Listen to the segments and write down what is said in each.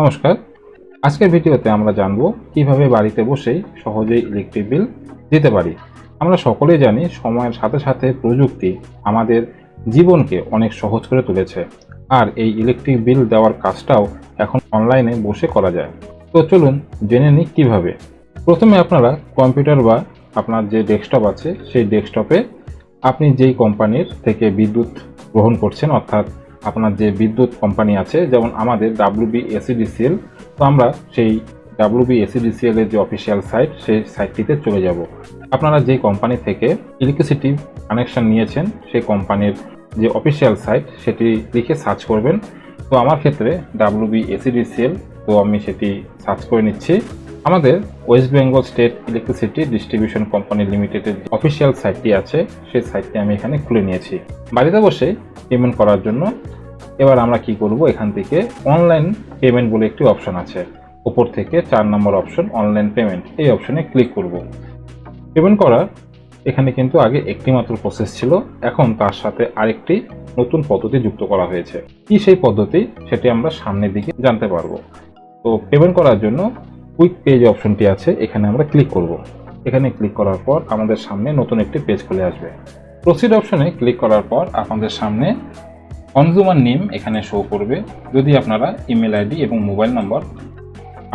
নমস্কার। আজকের ভিডিওতে আমরা জানব কীভাবে বাড়িতে বসেই সহজেই ইলেকট্রিক বিল দিতে পারি। আমরা সকলেই জানি সময়ের সাথে সাথে প্রযুক্তি আমাদের জীবনকে অনেক সহজ করে তুলেছে। আর এই ইলেকট্রিক বিল দেওয়ার কাজটাও এখন অনলাইনে বসে করা যায়। তো চলুন জেনে নিই কীভাবে। প্রথমে আপনারা কম্পিউটার বা আপনার যে ডেস্কটপ আছে, সেই ডেস্কটপে আপনি যেই কোম্পানির থেকে বিদ্যুৎ গ্রহণ করছেন, অর্থাৎ আপনার যে বিদ্যুৎ কোম্পানি আছে, যেমন আমাদের ডাব্লিউবি এসিডিসিএল তো আমরা সেই ডাব্লিউবি এসিডিসিএল এর যে অফিসিয়াল সাইট সেই সাইটটিতে চলে যাব। আপনারা যে কোম্পানি থেকে ইলেকট্রিসিটি কানেকশন নিয়েছেন, সেই কোম্পানির যে অফিসিয়াল সাইট সেটি লিখে সার্চ করবেন। তো আমার ক্ষেত্রে ডাব্লিউবি এসিডিসিএল তো আমি সেটি সার্চ করে নিচ্ছি। আমাদের West Bengal state electricity distribution company লিমিটেডের অফিসিয়াল সাইটটি আছে, সেই সাইটটি আমি এখানে খুলে নিয়েছি। বাড়িতে বসে পেমেন্ট করার জন্য এবার আমরা কি করব, এখান থেকে অনলাইন পেমেন্ট বলে একটি অপশন আছে। উপর থেকে চার নম্বর অপশন অনলাইন পেমেন্ট এই অপশনে ক্লিক করব। পেমেন্ট করার এখানে কিন্তু আগে একটি মাত্র প্রসেস ছিল, এখন তার সাথে আরেকটি নতুন পদ্ধতি যুক্ত করা হয়েছে। কি সেই পদ্ধতি, সেটি আমরা সামনের দিকে জানতে পারব। তো পেমেন্ট করার জন্য কুইক পেজ অপশনটি আছে, এখানে আমরা ক্লিক করব। এখানে ক্লিক করার পর আমাদের সামনে নতুন একটি পেজ খুলে আসবে। প্রসিড অপশনে ক্লিক করার পর আপনাদের সামনে কনজিউমার নেম এখানে শো করবে। যদি আপনারা ইমেল আইডি এবং মোবাইল নম্বর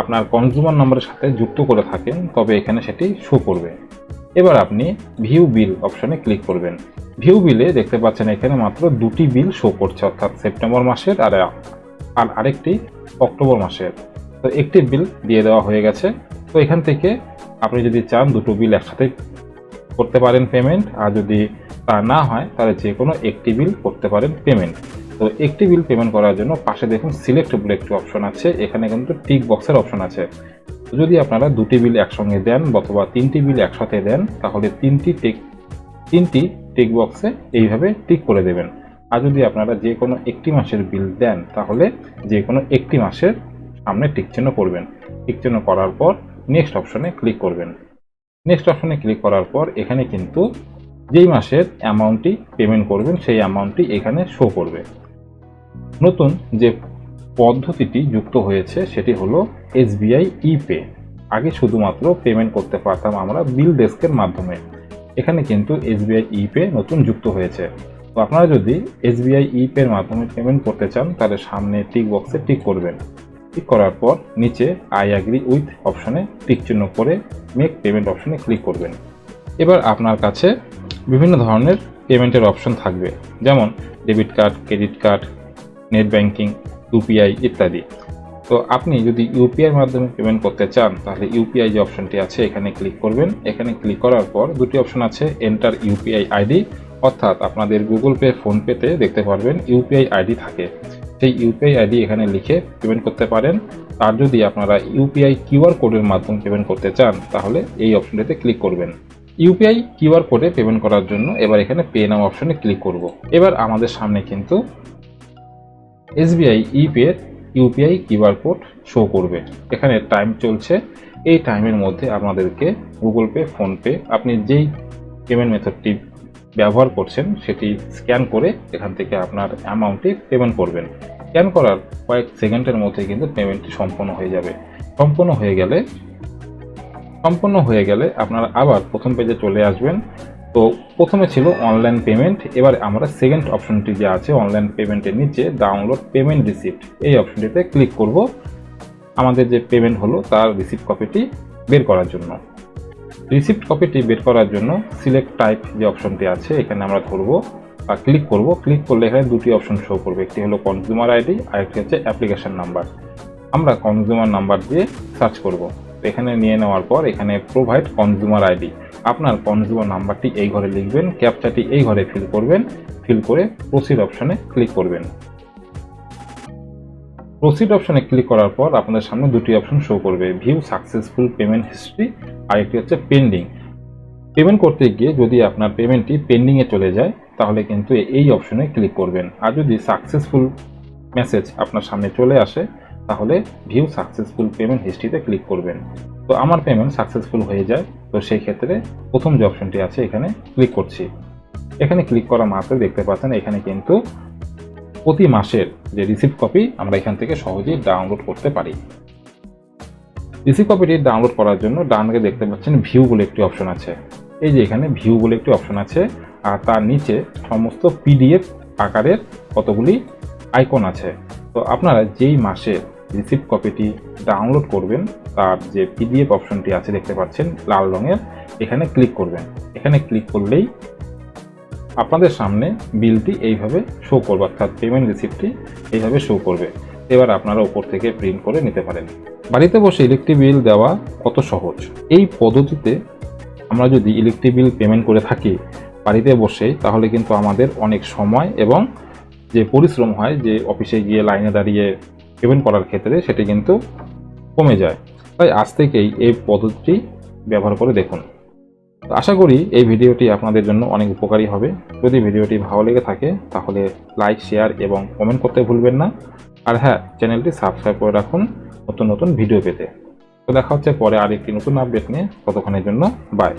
আপনার কনজিউমার নম্বরের সাথে যুক্ত করে থাকেন, তবে এখানে সেটি শো করবে। এবার আপনি ভিউ বিল অপশনে ক্লিক করবেন। ভিউ বিলে দেখতে পাচ্ছেন এখানে মাত্র দুটি বিল শো করছে, অর্থাৎ সেপ্টেম্বর মাসের আর আর আরেকটি অক্টোবর মাসের। তো একটি বিল দিয়ে দেওয়া হয়ে গেছে। তো এখান থেকে আপনি যদি চান দুটো বিল একসাথে করতে পারেন পেমেন্ট আর যদি তা না হয়, তাহলে যে কোনো একটি বিল করতে পারেন পেমেন্ট তো একটি বিল পেমেন্ট করার জন্য পাশে দেখুন সিলেক্ট বলে একটি অপশন আছে, এখানে কিন্তু টিক বক্সের অপশন আছে। যদি আপনারা দুটি বিল একসঙ্গে দেন অথবা তিনটি বিল একসাথে দেন, তাহলে তিনটি টিক তিনটি টিক বক্সে এইভাবে টিক করে দেবেন। আর যদি আপনারা যে কোনো একটি মাসের বিল দেন, তাহলে যে কোনো একটি মাসের সামনে টিক চিহ্ন করবেন। টিক চিহ্ন করার পর নেক্সট অপশনে ক্লিক করবেন। নেক্সট অপশনে ক্লিক করার পর এখানে কিন্তু যেই মাসের অ্যামাউন্টটি পেমেন্ট করবেন, সেই অ্যামাউন্টটি এখানে শো করবে। নতুন যে পদ্ধতিটি যুক্ত হয়েছে, সেটি হলো এসবিআই ই পে আগে শুধুমাত্র পেমেন্ট করতে পারতাম আমরা বিল ডেস্কের মাধ্যমে। এখানে কিন্তু এসবিআই ই পে নতুন যুক্ত হয়েছে। তো আপনারা যদি এসবিআই ইপের মাধ্যমে পেমেন্ট করতে চান, তাহলে সামনে টিক বক্সে টিক করবেন। টিক করার পর নিচে আই অ্যাগ্রি উইথ অপশনে টিক চিহ্ন করে মেক পেমেন্ট অপশনে ক্লিক করবেন। এবার আপনার কাছে বিভিন্ন ধরনের পেমেন্টের অপশন থাকবে, যেমন debit card credit card net banking UPI ইত্যাদি। তো আপনি যদি ইউপিআইয়ের মাধ্যমে পেমেন্ট করতে চান, তাহলে ইউপিআই যে অপশনটি আছে, এখানে ক্লিক করবেন। এখানে ক্লিক করার পর দুটি অপশন আছে এন্টার ইউপিআই আইডি অর্থাৎ আপনাদের গুগল পে ফোনপেতে দেখতে পারবেন ইউপিআই আইডি থাকে। সেই ইউপিআই আইডি এখানে লিখে পেমেন্ট করতে পারেন। আর যদি আপনারা ইউপিআই কিউআর কোডের মাধ্যমে পেমেন্ট করতে চান, তাহলে এই অপশনটিতে ক্লিক করবেন। ইউপিআই কিউআর কোডে পেমেন্ট করার জন্য এবার এখানে পে নাও অপশনে ক্লিক করব। এবার আমাদের সামনে কিন্তু SBI ePay UPI QR code show করবে। এখানে টাইম চলছে। এই টাইমের মধ্যে আপনাদেরকে গুগল পে ফোনপে আপনি যেই পেমেন্ট মেথডটি ব্যবহার করছেন, সেটি স্ক্যান করে এখান থেকে আপনার অ্যামাউন্টটি পেমেন্ট করবেন। স্ক্যান করার কয়েক সেকেন্ডের মধ্যে কিন্তু পেমেন্টটি সম্পন্ন হয়ে যাবে। সম্পন্ন হয়ে গেলে সম্পন্ন হয়ে গেলে আপনারা আবার প্রথম পেজে চলে আসবেন। তো প্রথমে ছিল অনলাইন পেমেন্ট, এবার আমরা সেকেন্ড অপশনটি যে আছে, অনলাইন পেমেন্টের নিচে ডাউনলোড পেমেন্ট রিসিপ্ট, এই অপশনটিতে ক্লিক করব। আমাদের যে পেমেন্ট হলো, তার রিসিপ্ট কপিটি বের করার জন্য। রিসিপ্ট কপিটি বের করার জন্য সিলেক্ট টাইপ যে অপশনটি আছে, এখানে আমরা ধরবো বা ক্লিক করব। ক্লিক করলে এখানে দুটি অপশন শো করবে। একটি হলো কনজিউমার আইডি আর একটি হচ্ছে অ্যাপ্লিকেশন নাম্বার আমরা কনজিউমার নাম্বার দিয়ে সার্চ করব। এখানে নিয়ে নেওয়ার পর এখানে প্রোভাইড কনজিউমার আইডি আপনার কনজিউমার নাম্বারটি এই ঘরে লিখবেন ক্যাপচাটি এই ঘরে ফিল করবেন ফিল করে প্রসিড অপশনে ক্লিক করবেন। প্রসিড অপশনে ক্লিক করার পর আপনাদের সামনে দুটি অপশন শো করবে। ভিউ সাকসেসফুল পেমেন্ট হিস্ট্রি আর একটি হচ্ছে পেন্ডিং পেমেন্ট করতে গিয়ে যদি আপনার পেমেন্টটি পেন্ডিংয়ে চলে যায়, তাহলে কিন্তু এই অপশনে ক্লিক করবেন। আর যদি সাকসেসফুল মেসেজ আপনার সামনে চলে আসে, তাহলে ভিউ সাকসেসফুল পেমেন্ট হিস্ট্রিতে ক্লিক করবেন। তো আমার পেমেন্ট সাকসেসফুল হয়ে যায়, তো সেই ক্ষেত্রে প্রথম যে অপশনটি আছে, এখানে ক্লিক করছি। এখানে ক্লিক করা মাত্র দেখতে পাচ্ছেন, এখানে কিন্তু প্রতি মাসের যে রিসিপ্ট কপি আমরা এখান থেকে সহজেই ডাউনলোড করতে পারি। রিসিপ্ট কপিটি ডাউনলোড করার জন্য ডানকে দেখতে পাচ্ছেন ভিউ বলে একটি অপশন আছে। এই যে এখানে ভিউ বলে একটি অপশন আছে আর তার নিচে সমস্ত পিডিএফ আকারের কতগুলি আইকন আছে। তো আপনারা যেই মাসে রিসিপ্ট কপিটি ডাউনলোড করবেন, তার যে পিডিএফ অপশনটি আছে দেখতে পাচ্ছেন লাল রঙের, এখানে ক্লিক করবেন। এখানে ক্লিক করলেই আপনাদের সামনে বিলটি এইভাবে শো করবে, অর্থাৎ পেমেন্ট রিসিপ্টটি এইভাবে শো করবে। এবার আপনারা উপর থেকে প্রিন্ট করে নিতে পারেন। বাড়িতে বসে ইলেকট্রিক বিল দেওয়া কত সহজ? এই পদ্ধতিতে আমরা যদি ইলেকট্রিক বিল পেমেন্ট করে থাকি বাড়িতে বসে, তাহলে কিন্তু আমাদের অনেক সময় এবং যে পরিশ্রম হয়, যে অফিসে গিয়ে লাইনে দাঁড়িয়ে পেমেন্ট করার ক্ষেত্রে সেটি কিন্তু কমে যায়। তাই আজ থেকেই এই পদ্ধতিটি ব্যবহার করে দেখুন। আশা করি এই ভিডিওটি আপনাদের জন্য অনেক উপকারী হবে। যদি ভিডিওটি ভালো লেগে থাকে, তাহলে লাইক, শেয়ার এবং কমেন্ট করতে ভুলবেন না। আর হ্যাঁ চ্যানেলটি সাবস্ক্রাইব করে রাখুন নতুন নতুন ভিডিও পেতে। তো দেখা হচ্ছে পরে আরেকটি নতুন আপডেট নিয়ে। ততক্ষণের জন্য বাই